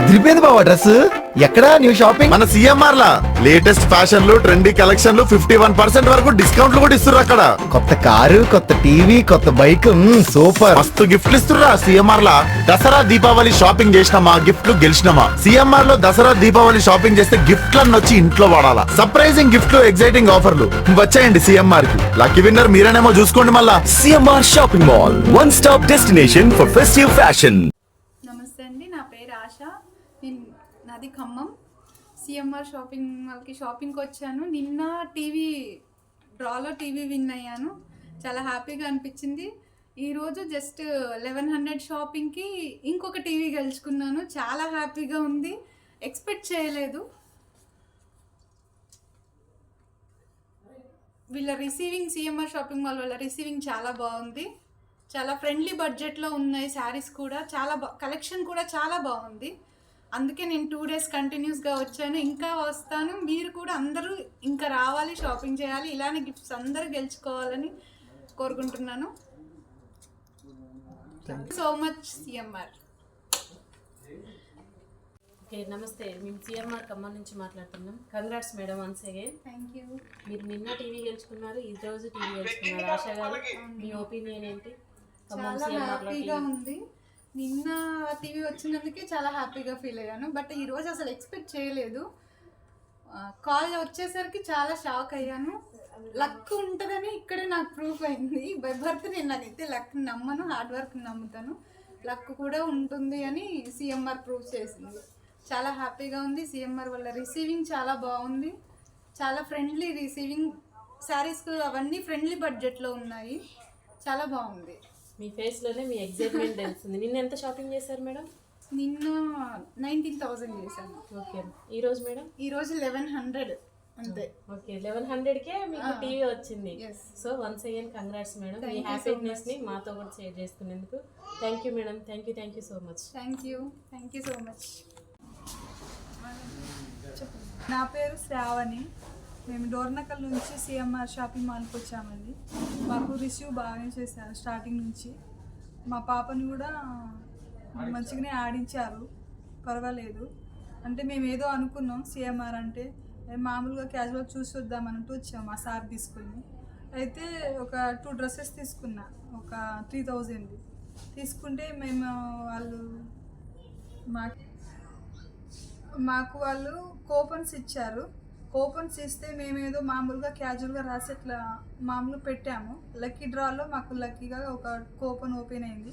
అదిరిపోయింది బావా డ్రెస్. ఎక్కడా న్యూ షాపింగ్? మన సిఎంఆర్ లా లేటెస్ట్ ఫ్యాషన్లు ట్రెండీ కలెక్షన్లు ఫిఫ్టీ వన్ పర్సెంట్ వరకు డిస్కౌంట్లు కూడా ఇస్తున్నారు అక్కడ. కొత్త కారు కొత్త టీవీ కొత్త బైక్ సూపర్. మస్తు గిఫ్ట్లు ఇస్తుర్రా సిఎంఆర్ లా దసరా దీపావళి షాపింగ్ చేసినామా? గిఫ్ట్లు గెలిచినామా? సిఎంఆర్లో దసరా దీపావళి షాపింగ్ చేస్తే గిఫ్ట్లన్నీ వచ్చి ఇంట్లో వాడాలా. సర్ప్రైజింగ్ గిఫ్ట్లు ఎగ్జైటింగ్ ఆఫర్లు. వచ్చాయండి సిఎంఆర్కి లక్కీ విన్నర్ మీరేనేమో చూసుకోండి మళ్ళా. CMR shopping mall one stop destination for festive fashion నమస్తే అండి నా పేరు ఆశ నేను నాది ఖమ్మం. సిఎంఆర్ షాపింగ్ మాల్కి షాపింగ్కి వచ్చాను. నిన్న టీవీ డ్రాలో టీవీ విన్ అయ్యాను. చాలా హ్యాపీగా అనిపించింది. ఈరోజు జస్ట్ లెవెన్ హండ్రెడ్ షాపింగ్కి ఇంకొక టీవీ గెలుచుకున్నాను. చాలా హ్యాపీగా ఉంది. ఎక్స్పెక్ట్ చేయలేదు. వీళ్ళ రిసీవింగ్ సిఎంఆర్ షాపింగ్ మాల్ వాళ్ళ రిసీవింగ్ చాలా బాగుంది. చాలా ఫ్రెండ్లీ బడ్జెట్లో ఉన్నాయి శారీస్ కూడా. చాలా బా కలెక్షన్ కూడా చాలా బాగుంది. అందుకే నేను టూ డేస్ కంటిన్యూస్గా వచ్చాను. ఇంకా వస్తాను. మీరు కూడా అందరూ ఇంకా రావాలి షాపింగ్ చేయాలి. ఇలానే గిఫ్ట్స్ అందరూ గెలుచుకోవాలని కోరుకుంటున్నాను. సో మచ్ సిఎంఆర్ ఓకే నమస్తే. మేము సిఎంఆర్ ఖమ్మం నుంచి మాట్లాడుతున్నాం. Congrats madam once again thank you మీరు నిన్న టీవీ గెలుచుకున్నారు ఈ రోజు టీవీ గెలుచుకున్నారు. ఆశ గారు మీ ఒపీనియన్ ఏంటి? ఖమ్మం చాలా హ్యాపీగా ఉంది. నిన్న టీవీ వచ్చినందుకే చాలా హ్యాపీగా ఫీల్ అయ్యాను. బట్ ఈరోజు అసలు ఎక్స్పెక్ట్ చేయలేదు. కాల్ వచ్చేసరికి చాలా షాక్ అయ్యాను. లక్ ఉంటుందని ఇక్కడే నాకు ప్రూఫ్ అయింది. బై బర్త్ నేను అదైతే లక్ నమ్మను హార్డ్ వర్క్ నమ్ముతాను. లక్ కూడా ఉంటుంది అని సిఎంఆర్ ప్రూఫ్ చేసింది. చాలా హ్యాపీగా ఉంది. సిఎంఆర్ వల్ల రిసీవింగ్ చాలా బాగుంది. చాలా ఫ్రెండ్లీ రిసీవింగ్ శారీస్ అవన్నీ ఫ్రెండ్లీ బడ్జెట్లో ఉన్నాయి. చాలా బాగుంది. మీ ఫేస్లోనే మీ ఎగ్జైట్మెంట్ తెలుస్తుంది. నిన్న ఎంత షాపింగ్ చేశారు మేడం? నిన్న నైన్టీన్ థౌజండ్ చేశాను. ఓకే. ఈ రోజు మేడం? ఈరోజు లెవెన్ హండ్రెడ్ అంతే. ఓకే. లెవెన్ హండ్రెడ్ కే మీకు టీవీ వచ్చింది. So once again congrats madam. Me Thank you so హ్యాపీనెస్ని మాతో కూడా షేర్ చేసుకునేందుకు. Thank you madam. Thank you thank you so much thank you thank you so much నా పేరు శ్రావణి. మేము డోర్నకల్ నుంచి సిఎంఆర్ షాపింగ్ మాల్కి వచ్చామండి. మాకు రిసీవ్ బాగానే చేశారు స్టార్టింగ్ నుంచి. మా పాపని కూడా మంచిగానే ఆడించారు పర్వాలేదు. అంటే మేము ఏదో అనుకున్నాం సిఎంఆర్ అంటే మామూలుగా క్యాజువల్ చూసి వద్దామన్నట్టు వచ్చాము మా సార్ తీసుకుని. అయితే ఒక టూ డ్రెస్సెస్ తీసుకున్నా ఒక త్రీ థౌజండ్. తీసుకుంటే మేము వాళ్ళు మాకు మాకు వాళ్ళు కూపన్స్ ఇచ్చారు. కూపన్స్ ఇస్తే మేమేదో మామూలుగా క్యాజువల్గా రాసి ఇట్లా మామూలు పెట్టాము. లక్కీ డ్రాలో మాకు లక్కీగా ఒక కూపన్ ఓపెన్ అయింది.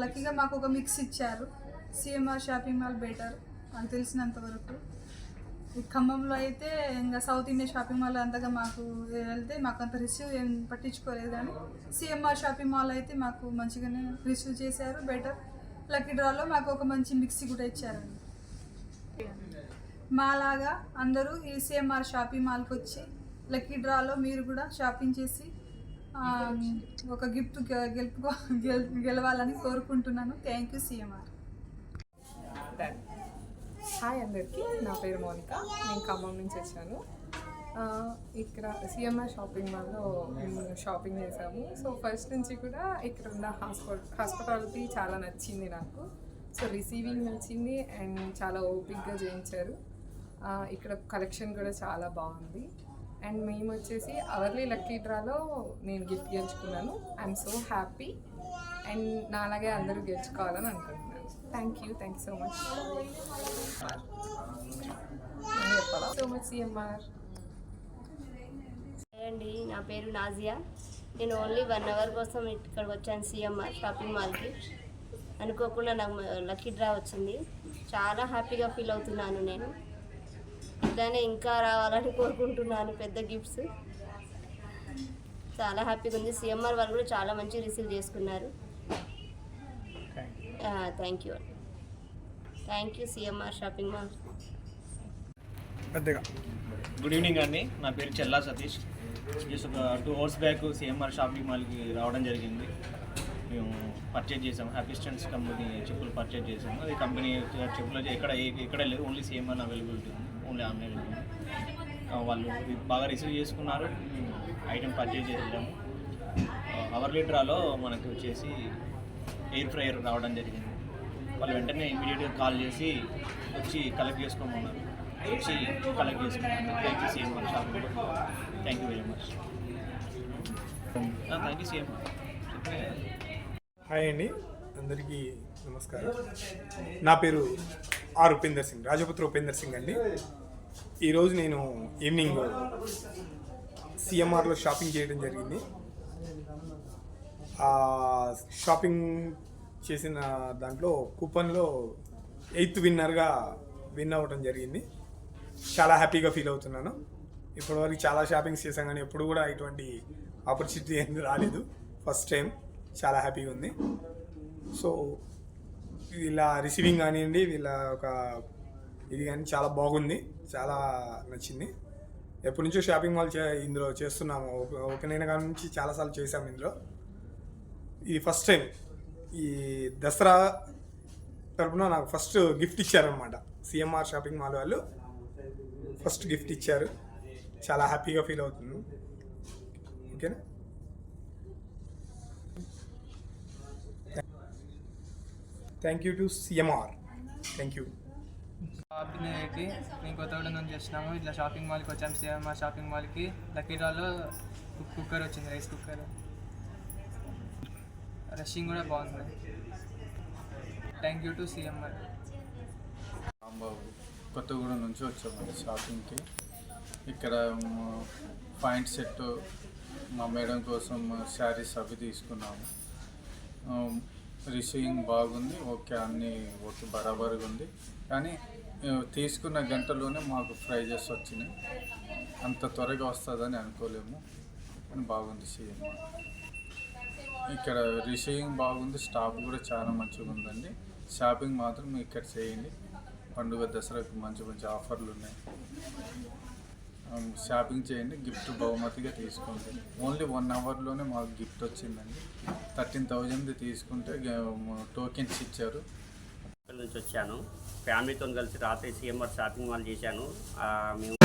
లక్కీగా మాకు ఒక మిక్స్ ఇచ్చారు. సిఎంఆర్ షాపింగ్ మాల్ బెటర్ అని తెలిసినంత వరకు. ఈ ఖమ్మంలో అయితే ఇంకా సౌత్ ఇండియా షాపింగ్ మాల్ అంతగా మాకు వెళ్తే మాకు అంత రిసీవ్ ఏం పట్టించుకోలేదు కానీ సిఎంఆర్ షాపింగ్ మాల్ అయితే మాకు మంచిగానే రిసీవ్ చేశారు బెటర్ లక్కీ డ్రాలో మాకు ఒక మంచి మిక్సీ కూడా ఇచ్చారండి. మాలాగా అందరూ ఈసీఎంఆర్ షాపింగ్ మాల్కి వచ్చి లక్కీ డ్రాలో మీరు కూడా షాపింగ్ చేసి ఒక గిఫ్ట్ గె- గెలుపుకో గెల్ గెలవాలని కోరుకుంటున్నాను. Thank you CMR. హాయ్ అందరికీ నా పేరు మోనిక. నేను ఖమ్మం నుంచి వచ్చాను. ఇక్కడ సిఎంఆర్ షాపింగ్ మాల్లో మేము షాపింగ్ చేసాము. సో ఫస్ట్ నుంచి కూడా ఇక్కడ ఉన్న హాస్పిటల్ హాస్పిటాలిటీ చాలా నచ్చింది నాకు. సో రిసీవింగ్ నచ్చింది అండ్ చాలా ఓపిక్గా చేయించారు. ఇక్కడ కలెక్షన్ కూడా చాలా బాగుంది. అండ్ మేము వచ్చేసి అవర్లీ లక్కీ డ్రాలో నేను గిఫ్ట్ గెలుచుకున్నాను. ఐఎమ్ సో హ్యాపీ అండ్ నాలాగే అందరూ గెలుచుకోవాలని అనుకుంటున్నాను. Thank you thank you so much so much CMR అండి నా పేరు నాజియా. నేను ఓన్లీ వన్ అవర్ కోసం ఇక్కడికి వచ్చాను సిఎంఆర్ షాపింగ్ మాల్కి అనుకోకుండా నాకు లక్కీ డ్రా వచ్చింది. చాలా హ్యాపీగా ఫీల్ అవుతున్నాను నేను. ఇలానే ఇంకా రావాలని కోరుకుంటున్నాను పెద్ద గిఫ్ట్స్ చాలా హ్యాపీగా ఉంది. సిఎంఆర్ వాళ్ళు కూడా చాలా మంచిగా రిసీవ్ చేసుకున్నారు. Thank you thank you CMR shopping mall good evening అండి. నా పేరు చెల్లా సతీష్. జస్ట్ ఒక two hours back CMR shopping మాల్కి రావడం జరిగింది. మేము పర్చేజ్ చేసాము. హ్యాపీ స్టెంట్స్ కంపెనీ చెప్పులు పర్చేజ్ చేసాము. అది కంపెనీ చెప్పులు అయితే ఎక్కడ ఏ- ఎక్కడ లేదు ఓన్లీ సిఎంఆర్ అవైలబిలిటీ ఉంది. ఓన్లీ ఆన్లైన్ వాళ్ళు బాగా రిసీవ్ చేసుకున్నారు. ఐటెం పర్చేజ్ చేసాము అవర్ లీటరాలో మనకి వచ్చేసి ఎయిర్ ఫ్రైయర్ రావడం జరిగింది. వాళ్ళు వెంటనే ఇమీడియట్గా కాల్ చేసి వచ్చి కలెక్ట్ చేసుకోమన్నారు. వచ్చి కలెక్ట్ చేసుకున్నాను thank you CMR much thank you very much thank you CM hi అండి. అందరికీ నమస్కారం. నా పేరు ఆర్ ఉపేందర్ సింగ్ రాజపుత్ర ఉపేందర్ సింగ్ అండి. ఈరోజు నేను ఈవినింగ్ సిఎంఆర్లో షాపింగ్ చేయడం జరిగింది. షాపింగ్ చేసిన దాంట్లో కూపన్లో ఎయిత్ విన్నర్గా విన్ అవ్వడం జరిగింది. చాలా హ్యాపీగా ఫీల్ అవుతున్నాను. ఇప్పటివరకు చాలా షాపింగ్స్ చేశాం కానీ ఎప్పుడు కూడా ఇటువంటి ఆపర్చునిటీ ఏం రాలేదు. ఫస్ట్ టైం చాలా హ్యాపీగా ఉంది. సో వీళ్ళ రిసీవింగ్ కానివ్వండి వీళ్ళ ఒక ఇది కానీ చాలా బాగుంది. చాలా నచ్చింది. ఎప్పటి నుంచో షాపింగ్ మాల్ చే ఇందులో చేస్తున్నాము. ఓపె- ఓపెన్ అయిన కాడి నుంచి చాలాసార్లు చేసాము ఇందులో. ఇది ఫస్ట్ టైం. ఈ దసరా తరపున నాకు ఫస్ట్ గిఫ్ట్ ఇచ్చారనమాట సిఎంఆర్ షాపింగ్ మాల్ వాళ్ళు ఫస్ట్ గిఫ్ట్ ఇచ్చారు. చాలా హ్యాపీగా ఫీల్ అవుతున్నాను. ఓకేనా? Thank you to CMR. Thank you. అభినయకి మేము కొత్తగూడ నుంచి వచ్చినాము ఇట్లా షాపింగ్ మాల్కి వచ్చాము సిఎంఆర్ షాపింగ్ మాల్కి. లక్కీ డ్రాలో కుక్కర్ వచ్చింది రైస్ కుక్కర్. రషింగ్ కూడా బాగుంది. Thank you to CMR. Rambabu Kothagudem నుంచి వచ్చామండి షాపింగ్కి. ఇక్కడ పాయింట్ సెట్ మా మేడం కోసం శారీస్ అవి తీసుకున్నాము. రిసీవింగ్ బాగుంది ఓకే అన్నీ ఓకే బరాబర్గా ఉంది. కానీ తీసుకున్న గంటలోనే మాకు ప్రైజెస్ వచ్చినాయి. అంత త్వరగా వస్తుందని అనుకోలేము. బాగుంది సీఎం. ఇక్కడ రిసీవింగ్ బాగుంది స్టాఫ్ కూడా చాలా మంచిగా ఉందండి. షాపింగ్ మాత్రం ఇక్కడ చేయండి. పండుగ దసరాకి మంచి మంచి ఆఫర్లు ఉన్నాయి. షాపింగ్ చేయండి గిఫ్ట్ బహుమతిగా తీసుకోండి. ఓన్లీ వన్ అవర్లోనే మాకు గిఫ్ట్ వచ్చిందండి. థర్టీన్ థౌజండ్ తీసుకుంటే టోకెన్స్ ఇచ్చారు. నుంచి వచ్చాను. ఫ్యామిలీతో కలిసి రాత్రి సీఎంఆర్ షాపింగ్ మాల్ చేశాను. ఆ, మేము